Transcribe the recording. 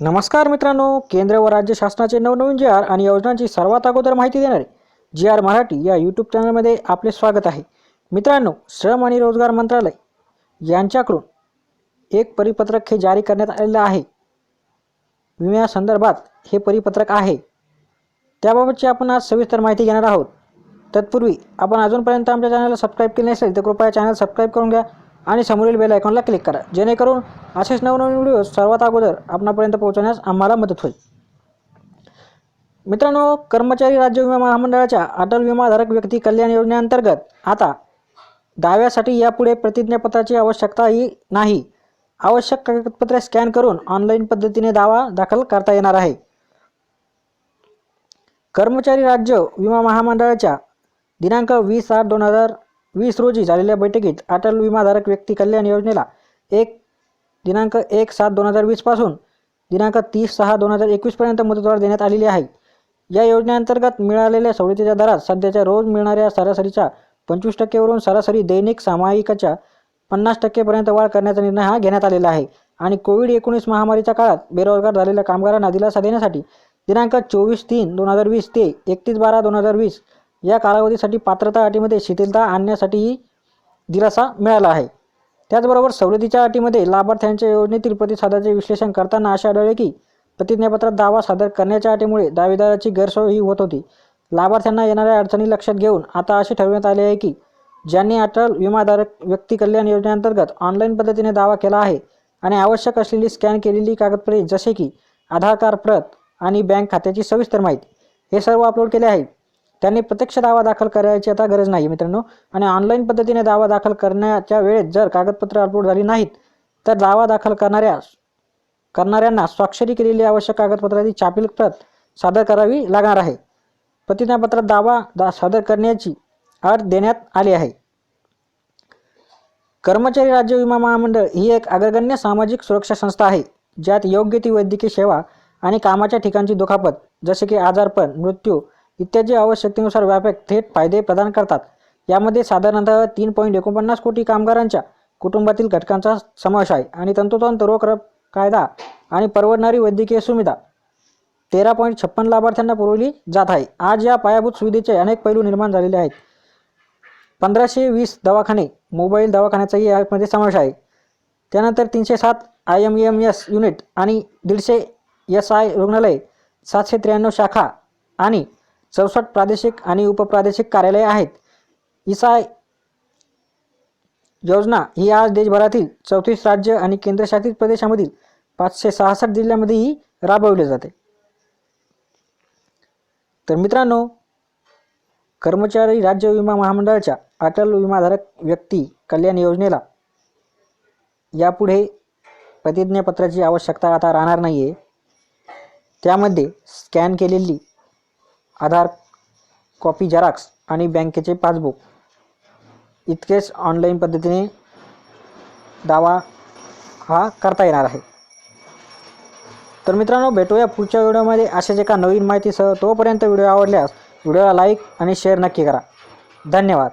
नमस्कार मित्रांनो केंद्र व राज्य शासनाचे नवनवीन जी आर आणि योजनांची सर्वात अगोदर माहिती देणारे जी आर मराठी या यूट्यूब चॅनलमध्ये आपले स्वागत आहे. मित्रांनो श्रम आणि रोजगार मंत्रालय यांच्याकडून एक परिपत्रक हे जारी करण्यात आलेलं आहे. विम्यासंदर्भात हे परिपत्रक आहे. त्याबाबतची आपण आज सविस्तर माहिती घेणार आहोत. तत्पूर्वी आपण अजूनपर्यंत आमच्या चॅनलला सबस्क्राईब केले नसेल तर कृपया चॅनल सबस्क्राईब करून घ्या. आणि समोरील बेल आयकॉनला क्लिक करा जेणेकरून असेच नवनवीन व्हिडिओ सर्वात अगोदर आपणापर्यंत पोहोचवण्यास आम्हाला मदत होईल. मित्रांनो कर्मचारी राज्य विमा महामंडळाच्या अटल विमाधारक व्यक्ती कल्याण योजनेअंतर्गत आता दाव्यासाठी यापुढे प्रतिज्ञापत्राची आवश्यकताही नाही. आवश्यक कागदपत्रे स्कॅन करून ऑनलाईन पद्धतीने दावा दाखल करता येणार आहे. कर्मचारी राज्य विमा महामंडळाच्या दिनांक वीस आठ दोन हजार वीस रोजी झालेल्या बैठकीत अटल विमाधारक व्यक्ती कल्याण योजनेला एक दिनांक एक सात दोन हजार वीसपासून दिनांक तीस सहा दोन हजार एकवीसपर्यंत मुदतवाढ देण्यात आलेली आहे. या योजनेअंतर्गत मिळालेल्या सवलतीच्या दरात सध्याच्या रोज मिळणाऱ्या सरासरीच्या पंचवीस टक्केवरून सरासरी दैनिक सामायिकाच्या पन्नास टक्केपर्यंत वाढ करण्याचा निर्णय हा घेण्यात आलेला आहे. आणि कोविड एकोणीस महामारीच्या काळात बेरोजगार झालेल्या कामगारांना दिलासा देण्यासाठी दिनांक चोवीस तीन दोन हजार वीस ते एकतीस बारा दोन हजार वीस या कालावधीसाठी पात्रता अटीमध्ये शिथिलता आणण्यासाठीही दिलासा मिळाला आहे. त्याचबरोबर सवलतीच्या अटीमध्ये लाभार्थ्यांच्या योजनेतील प्रतिसादाचे विश्लेषण करताना असे आढळले की प्रतिज्ञापत्रात दावा सादर करण्याच्या अटीमुळे दावेदाराची गैरसोयही होत होती. लाभार्थ्यांना येणाऱ्या अडचणी लक्षात घेऊन आता असे ठरवण्यात आले आहे की ज्यांनी अटल विमाधारक व्यक्ती कल्याण योजनेअंतर्गत ऑनलाईन पद्धतीने दावा केला आहे आणि आवश्यक असलेली स्कॅन केलेली कागदपत्रे जसे की आधार कार्ड प्रत आणि बँक खात्याची सविस्तर माहिती हे सर्व अपलोड केले आहे त्यांनी प्रत्यक्ष दावा दाखल करायची आता गरज नाही मित्रांनो. आणि ऑनलाईन पद्धतीने दावा दाखल करण्याच्या वेळेत जर कागदपत्र अपलोड झाली नाहीत तर दावा दाखल करणाऱ्या करणाऱ्यांना स्वाक्षरी केलेली आवश्यक कागदपत्राची छापील प्रत सादर करावी लागणार आहे. प्रतिज्ञापत्रात दावा दा सादर करण्याची अट देण्यात आली आहे. कर्मचारी राज्य विमा महामंडळ ही एक अग्रगण्य सामाजिक सुरक्षा संस्था आहे ज्यात योग्य ती वैद्यकीय सेवा आणि कामाच्या ठिकाणची दुखापत जसे की आजारपण मृत्यू इत्यादी आवश्यकतेनुसार व्यापक थेट फायदे प्रदान करतात. यामध्ये साधारणतः तीन पॉईंट एकोणपन्नास कोटी कामगारांच्या कुटुंबातील घटकांचा समावेश आहे आणि तंतोतंत रोख रक कायदा आणि परवडणारी वैद्यकीय सुविधा. तेरा पॉईंट छप्पन लाभार्थ्यांना पुरवली जात आहे. आज या पायाभूत सुविधेचे अनेक पैलू निर्माण झालेले आहेत. पंधराशे वीस दवाखाने मोबाईल दवाखान्याचाही यामध्ये समावेश आहे. त्यानंतर तीनशे सात I M M S unit आणि दीडशे एस आय रुग्णालय सातशे त्र्याण्णव शाखा आणि चौसष्ट प्रादेशिक आणि उपप्रादेशिक कार्यालये आहेत. इसाय योजना ही आज देशभरातील चौतीस राज्य आणि केंद्रशासित प्रदेशामधील पाचशे सहासष्ट जिल्ह्यामध्येही राबवली जाते. तर मित्रांनो कर्मचारी राज्य विमा महामंडळाच्या अटल विमाधारक व्यक्ती कल्याण योजनेला यापुढे प्रतिज्ञापत्राची आवश्यकता आता राहणार नाही आहे त्यामध्ये स्कॅन केलेली आधार कॉपी झेरॉक्स आणि बँकेचे पासबुक. इतकेच ऑनलाईन पद्धतीने दावा हा करता येणार आहे. तर मित्रांनो भेटूया पुढच्या व्हिडिओमध्ये. अशाच एका नवीन माहितीसह तोपर्यंत व्हिडिओ आवडल्यास व्हिडिओला लाईक आणि शेअर नक्की करा. धन्यवाद.